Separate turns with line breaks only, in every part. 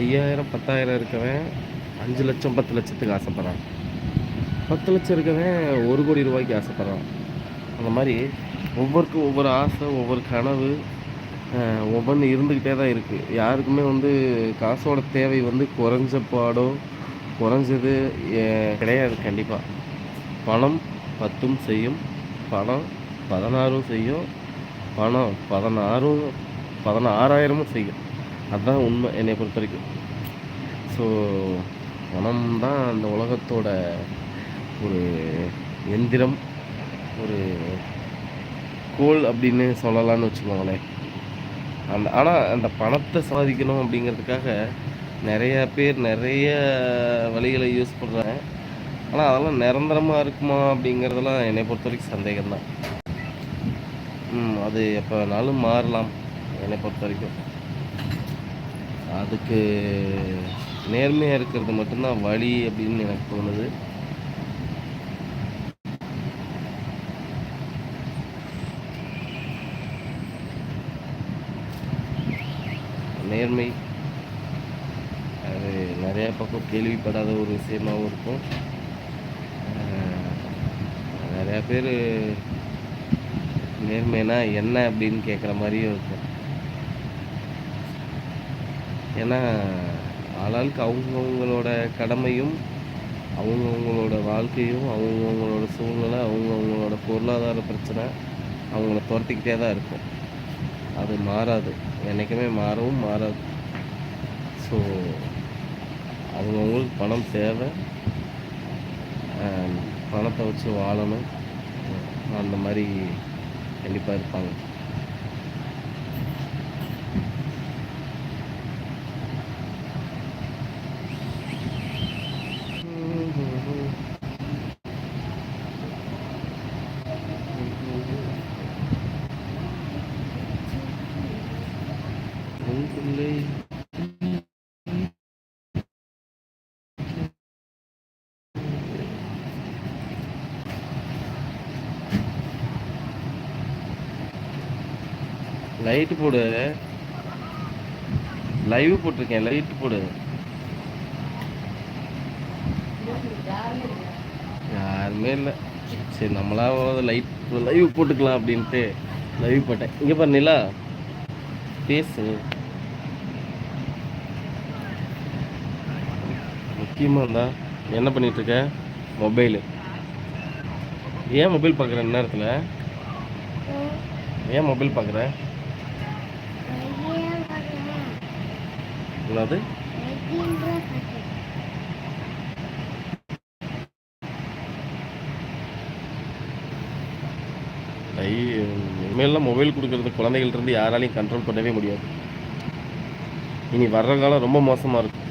ஐயாயிரம் பத்தாயிரம் இருக்கவன் அஞ்சு லட்சம் பத்து லட்சத்துக்கு ஆசைப்பட்றான். பத்து லட்சம் இருக்கவன் ஒரு கோடி ரூபாய்க்கு ஆசைப்பட்றான். அந்த மாதிரி ஒவ்வொருக்கும் ஒவ்வொரு ஆசை ஒவ்வொரு கனவு ஒவ்வொன்று இருந்துக்கிட்டே தான் இருக்குது யாருக்குமே வந்து காசோட தேவை வந்து குறைஞ்ச பாடோ குறைஞ்சது கிடையாது கண்டிப்பாக பணம் பத்தும் செய்யும். பணம் பதினாறும் செய்யும். பணம் பதினாறும் பதினாறாயிரமும் செய்யும். அதுதான் உண்மை என்னை பொறுத்த வரைக்கும் ஸோ பணம் தான் அந்த உலகத்தோட ஒரு எந்திரம் ஒரு கோல் அப்படின்னு சொல்லலாம்னு வச்சுக்கோங்களேன். அந்த ஆனால் அந்த பணத்தை சாதிக்கணும் அப்படிங்கிறதுக்காக நிறைய பேர் நிறைய வழிகளை யூஸ் பண்ணுறாங்க ஆனால் அதெல்லாம் நிரந்தரமாக இருக்குமா அப்படிங்கிறதெல்லாம் என்னை பொறுத்த வரைக்கும் சந்தேகம்தான். ம் அது எப்போ வேணாலும் மாறலாம் என்னை பொறுத்த வரைக்கும் அதுக்கு நேர்மையாக இருக்கிறது மட்டும்தான் வழி அப்படின்னு எனக்கு தோணுது. நேர்மை. அது நிறையா பக்கம் கேள்விப்படாத ஒரு விஷயமாகவும் இருக்கும். நிறையா பேர் நேர்மைனா என்ன அப்படின்னு கேட்குற மாதிரியும் இருக்கும். ஏன்னா ஆளாளுக்கு அவங்கவுங்களோட கடமையும் அவங்கவுங்களோட வாழ்க்கையும் அவங்கவுங்களோட சூழ்நிலை அவங்கவுங்களோட பொருளாதார பிரச்சனை அவங்கள துரத்திக்கிட்டே தான் இருக்கும். அது மாறாது. என்றைக்குமே மாறவும் மாறாது. ஸோ அவங்கவுங்களுக்கு பணம் தேவை. பணத்தை வச்சு வாழணும். அந்த மாதிரி கண்டிப்பாக இருப்பாங்க. உங்களை லைட் போடு. லைவ் போட்டிருக்கேன் லைட் போடு. யாருமே இல்லை. சரி நம்மளா லைட் லைவ் போட்டுக்கலாம் அப்படின்ட்டு லைவ் போட்டேன். இங்கே பாரு நிலா. பேசு. முக்கியமாக இருந்தால் என்ன பண்ணிகிட்ருக்க இருக்க மொபைலு. ஏன் மொபைல் பார்க்குற நேரத்தில் ஏன் மொபைல் பார்க்குற என்னது? ஐ இனிமேல்லாம் மொபைல் கொடுக்கறது குழந்தைகள்ட்ட இருந்து யாராலையும் கண்ட்ரோல் பண்ணவே முடியாது. இனி வர்ற காலம் ரொம்ப மோசமாக இருக்கும்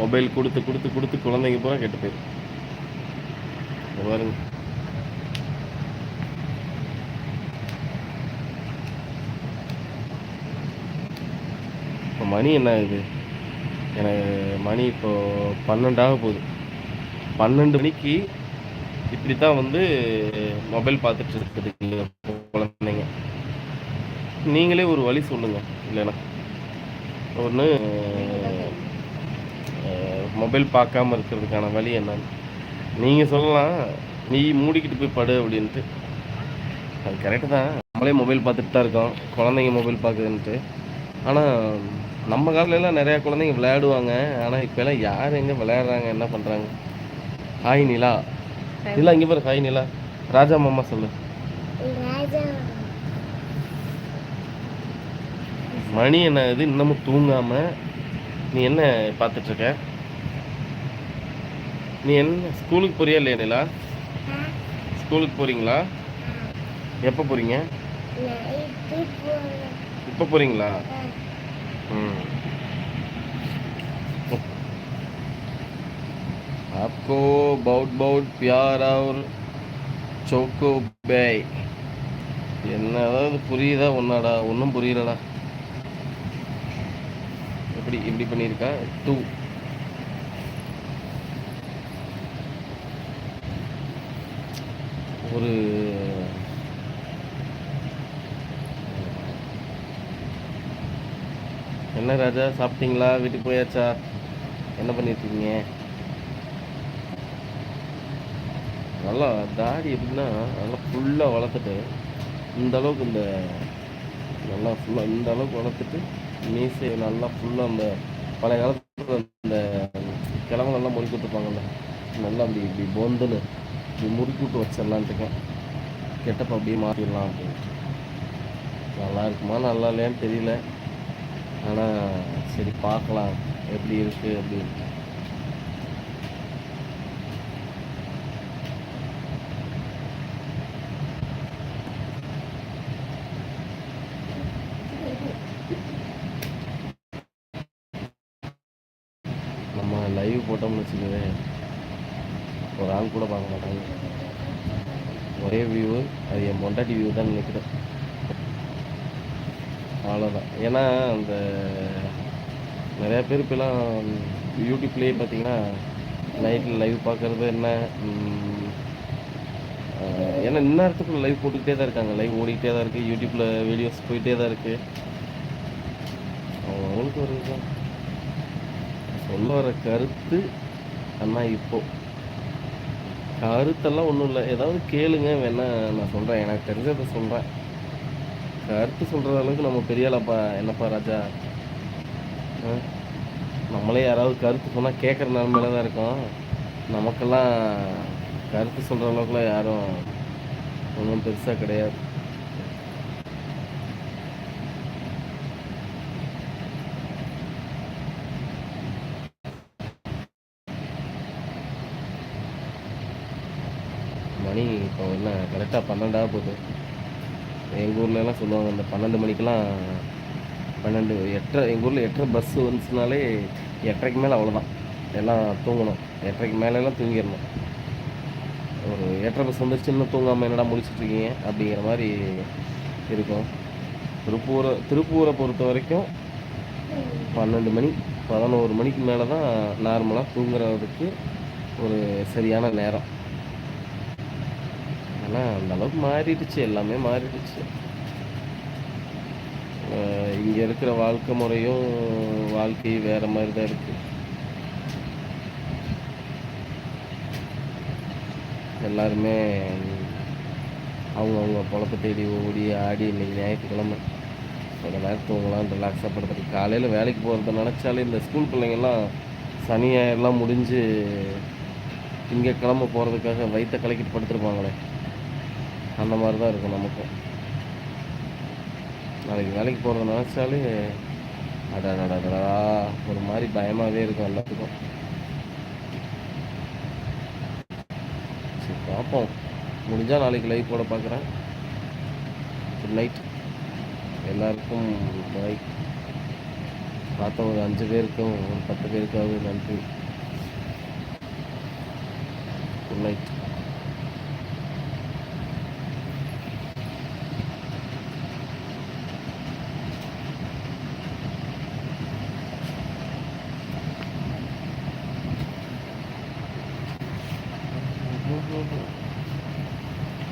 மொபைல் கொடுத்து கொடுத்து கொடுத்து குழந்தைங்க பூரா கெட்டு போயிடும் பாருங்க. இப்போ மணி என்ன இது எனக்கு மணி இப்போ பன்னெண்டாக போகுது. பன்னெண்டு மணிக்கு இப்படி தான் வந்து மொபைல் பார்த்துட்டு இருக்குது குழந்தைங்க. நீங்களே ஒரு வழி சொல்லுங்கள் இல்லைன்னா. ஒன்று மொபைல் பார்க்காம இருக்கிறதுக்கான வழி என்னன்னு நீங்கள் சொல்லலாம். நீ மூடிக்கிட்டு போய் படு அப்படின்ட்டு. அது கரெக்டு தான். நம்மளே மொபைல் பார்த்துட்டு தான் இருக்கோம். குழந்தைங்க மொபைல் பார்க்குதுன்ட்டு. ஆனால் நம்ம காலத்துல எல்லாம் நிறையா குழந்தைங்க விளையாடுவாங்க. ஆனால் இப்போல்லாம் யார் எங்கே விளையாடுறாங்க? என்ன பண்ணுறாங்க ஹாய் நிலா. நிலா இங்கே பாரு ஹாய் நிலா. ராஜா மாமா சொல்லு. மணி என்ன இது இன்னமும் தூங்காம. நீ என்ன பார்த்துட்டு இருக்க? நீ என்ன ஸ்கூலுக்கு போறியா இல்லையா நிலா ஸ்கூலுக்கு போறீங்களா எப்போ போறீங்க இப்போ போறீங்களா ம் आपको बहुत बहुत प्यार और चोको பை என்ன அதாவது புரியுதா ஒன்னாடா ஒன்றும் புரியலடா எப்படி இப்படி பண்ணியிருக்கா டூ ஒரு என்ன ராஜா சாப்பிட்டீங்களா? வீட்டுக்கு போயாச்சா? என்ன பண்ணிட்டு இருக்கீங்க நல்லா தாடி எப்படின்னா நல்லா ஃபுல்லாக வளர்த்துட்டு இந்த அளவுக்கு இந்த நல்லா ஃபுல்லாக இந்த அளவுக்கு வளர்த்துட்டு மீசை நல்லா ஃபுல்லாக அந்த பழைய காலத்தில் இந்த கிழவங்கெல்லாம் மொழி கொடுத்துருப்பாங்கல்ல நல்லா அப்படி இப்படி பொந்துன்னு இப்படி முறுக்கி விட்டு கெட்டப்ப அப்படியே மாற்றிடலாம் அப்படின்ட்டு. நல்லா இருக்குமா நல்லா இல்லையான்னு தெரியல. ஆனால் சரி பார்க்கலாம். எப்படி இருக்குது அப்படின்னு நம்ம லைவ் போட்டோம்னு வச்சுக்கவே ஒரு ஆள் கூட பார்க்க மாட்டாங்க. ஒரே வியூ அது என் பொண்டாட்டி வியூ தான் நினைக்கிறேன். அவ்வளோதான் ஏன்னா அந்த நிறையா பேர் இப்போலாம் யூடியூப்லேயே பார்த்தீங்கன்னா நைட்டில் லைவ் பார்க்குறது என்ன ஏன்னா இந்நேரத்துக்குள்ள லைவ் போட்டுக்கிட்டே தான் இருக்காங்க. லைவ் ஓடிக்கிட்டே தான் இருக்குது யூடியூப்பில் வீடியோஸ் போயிட்டே தான் இருக்குது அவங்களுக்கு ஒரு இதுதான். சொல்ல வர கருத்து அண்ணா இப்போது கருத்தெல்லாம் ஒன்றும் இல்லை. ஏதாவது கேளுங்க வேணா நான் சொல்கிறேன் எனக்கு தெரிஞ்சதை சொல்கிறேன் கருத்து சொல்கிற அளவுக்கு நம்ம பெரியாளப்பா என்னப்பா ராஜா? ஆ? நம்மளே யாராவது கருத்து சொன்னால் கேட்குற நிலமையில தான் இருக்கோம். நமக்கெல்லாம் கருத்து சொல்கிற அளவுக்குலாம் யாரும் ஒன்றும் பெருசாக கிடையாது. மணி இப்போ என்ன கரெக்டாக பன்னெண்டாக போகுது. எங்கள் ஊர்லலாம் சொல்லுவாங்க அந்த பன்னெண்டு மணிக்கெல்லாம் பன்னெண்டு எட்டரை எங்கள் ஊரில் எட்டரை பஸ் வந்துச்சுனாலே எட்டரைக்கு மேலே அவ்வளோதான் எல்லாம் தூங்கணும். எட்டரைக்கு மேலெல்லாம் தூங்கிடணும். ஒரு எட்டரை பஸ் வந்துருச்சு இன்னும் தூங்காமல் என்னடா முடிச்சிட்டிருக்கீங்க அப்படிங்கிற மாதிரி இருக்கும். திருப்பூரை திருப்பூரை பொறுத்த வரைக்கும் பன்னெண்டு மணி பதினோரு மணிக்கு மேலே தான் நார்மலாக தூங்குறதுக்கு ஒரு சரியான நேரம். ஆனால் அந்த அளவுக்கு மாறிடுச்சு. எல்லாமே மாறிடுச்சு. இங்கே இருக்கிற வாழ்க்கை முறையும் வாழ்க்கை வேற மாதிரி தான் இருக்குது எல்லாருமே அவங்கவுங்க பொழப்ப தேடி ஓடி ஆடி இன்றைக்கி ஞாயிற்றுக்கிழமை. கொஞ்ச நேரம் தூங்கலாம் ரிலாக்ஸாக படுத்துட்டு காலையில் வேலைக்கு போகிறத நினச்சாலே இந்த ஸ்கூல் பிள்ளைங்கள்லாம் சனி ஞாயிறுலாம் முடிஞ்சு திங்கக்கிழமை போகிறதுக்காக வயிற்ற கலக்கிட்டு படுத்துருப்பாங்களே. அந்த மாதிரி தான் இருக்கும் நமக்கும். நாளைக்கு வேலைக்கு போகிறத நினச்சாலே அடடடடா ஒரு மாதிரி பயமாகவே இருக்கும் எல்லாத்துக்கும். சரி பார்ப்போம். முடிஞ்சால் நாளைக்கு லைவ் போட பார்க்குறேன். குட் நைட் எல்லாருக்கும் பாய் பார்த்த ஒரு அஞ்சு பேருக்கும் ஒரு பத்து பேருக்காவது நன்றி. Good night